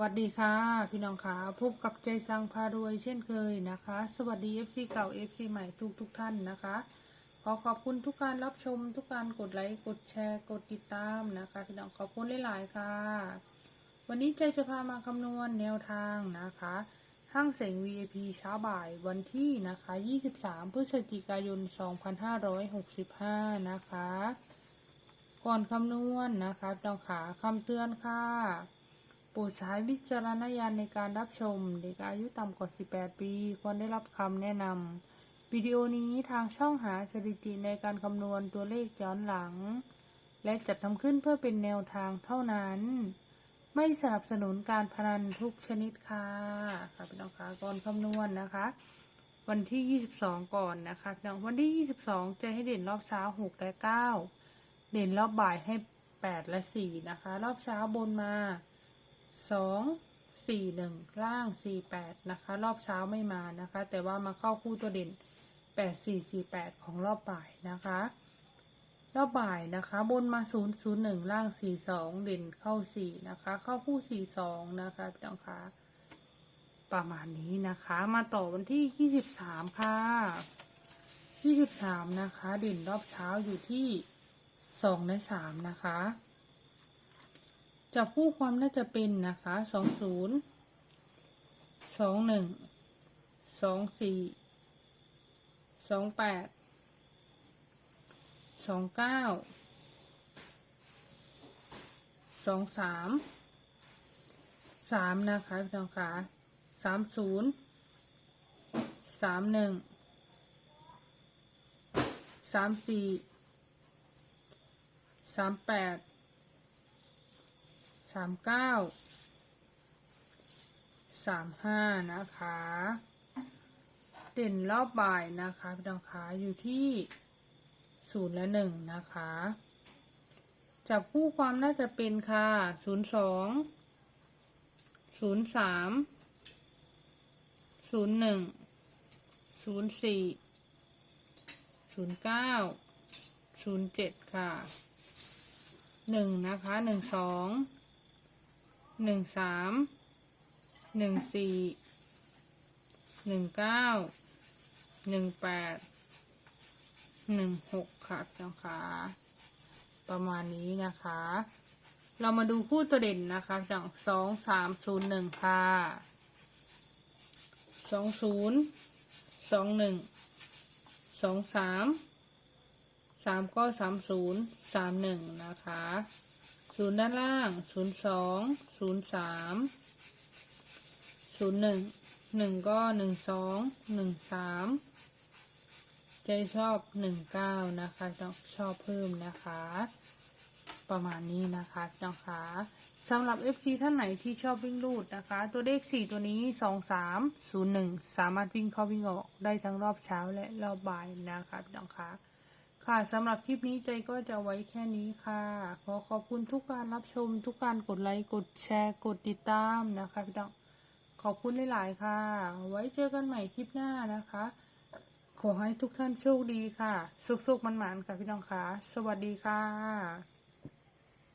วัสดีค่ะ พี่น้องค่ะพบกับใจสังพารวยเช่นเคยนะคะ สวัสดี FC เก่า FC ใหม่ทุกทุกท่านนะคะ ขอขอบคุณทุกการรับชมทุกการกดไลค์กดแชร์กดติดตามนะคะพี่น้องขอบคุณหลาย ๆ ค่ะ วันนี้ใจจะพามาคำนวณแนวทางนะคะห้างเสง VIP เช้าบ่ายวันที่นะคะ 23 พฤศจิกายน 2565 นะคะ ก่อนคำนวณนะคะพี่น้องขาคำเตือนค่ะ ปรดใช้วิจารณญาณในการรับชม เด็กอายุต่ำกว่า 18 ปี ควรได้รับคำแนะนำวิดีโอนี้ทางช่องหาสถิติในการคำนวณตัวเลขย้อนหลัง และจัดทำขึ้นเพื่อเป็นแนวทางเท่านั้น ไม่สนับสนุนการพนันทุกชนิดค่ะค่ะพี่น้องคะก่อนคำนวณนะคะ วันที่ 22 ก่อนนะคะพี่น้องวันที่ 22 จะให้เด่นรอบเช้า 6 และ 9 เด่นรอบบ่ายให้ 8 และ 4 นะคะ รอบเช้าบนมา สองสี่หนึ่งล่างสี่แปดนะคะ รอบเช้าไม่มานะคะ แต่ว่ามาเข้าคู่ตัวเด่นแปดสี่สี่แปดของรอบบ่ายนะคะ รอบบ่ายนะคะ บนมาศูนย์ศูนย์หนึ่งล่างสี่สองเด่นเข้าสี่นะคะ เข้าคู่สี่สองนะคะพี่น้องคะประมาณนี้นะคะ มาต่อวันที่ยี่สิบสามค่ะยี่สิบสามนะคะ เด่นรอบเช้าอยู่ที่สองในสามนะคะ จับคู่ความน่าจะเป็นนะคะสองศูนย์สองหนึ่งสองสี่สองแปดสองเก้าสองสามสามนะคะพี่น้องคะสามศูนย์สามหนึ่งสามสี่สามแปด สามเก้าสามห้านะคะ เด่นรอบบ่ายนะคะพี่น้องคะอยู่ที่ศูนย์และหนึ่งนะคะจับคู่ความน่าจะเป็นค่ะศูนย์สองศูนย์สามศูนย์หนึ่งศูนย์สี่ศูนย์เก้าศูนย์เจ็ดค่ะหนึ่งนะคะหนึ่งสอง หนึ่งสามหนึ่งสี่หนึ่งเก้าหนึ่งแปดหนึ่งหกค่ะเจ้าค่ะประมาณนี้นะคะ เรามาดูคู่ตัวเด่นนะคะจากสองสามศูนย์หนึ่งค่ะสองศูนย์สองหนึ่งสองสามสามก็สามศูนย์สามหนึ่งนะคะ ศูนย์ด้านล่างศูนย์สองศูนย์สามศูนย์หนึ่งหนึ่งก็หนึ่งสองหนึ่งสามใจชอบหนึ่งเก้านะคะต้องชอบเพิ่มนะคะ ประมาณนี้นะคะจ้องคะสำหรับ FC ท่านไหนที่ชอบวิ่งลูดนะคะ ตัวเลขสี่ตัวนี้สองสามศูนย์หนึ่งสามารถวิ่งเข้าวิ่งออกได้ทั้งรอบเช้าและรอบบ่ายนะคะจ้องคะ ค่ะสำหรับคลิปนี้ใจก็จะไว้แค่นี้ค่ะ ขอขอบคุณทุกการรับชม ทุกการกดไลค์ กดแชร์ กดติดตามนะคะพี่น้อง ขอบคุณหลายๆค่ะ ไว้เจอกันใหม่คลิปหน้านะคะ ขอให้ทุกท่านโชคดีค่ะ สุขๆมันๆค่ะพี่น้องค่ะ สวัสดีค่ะ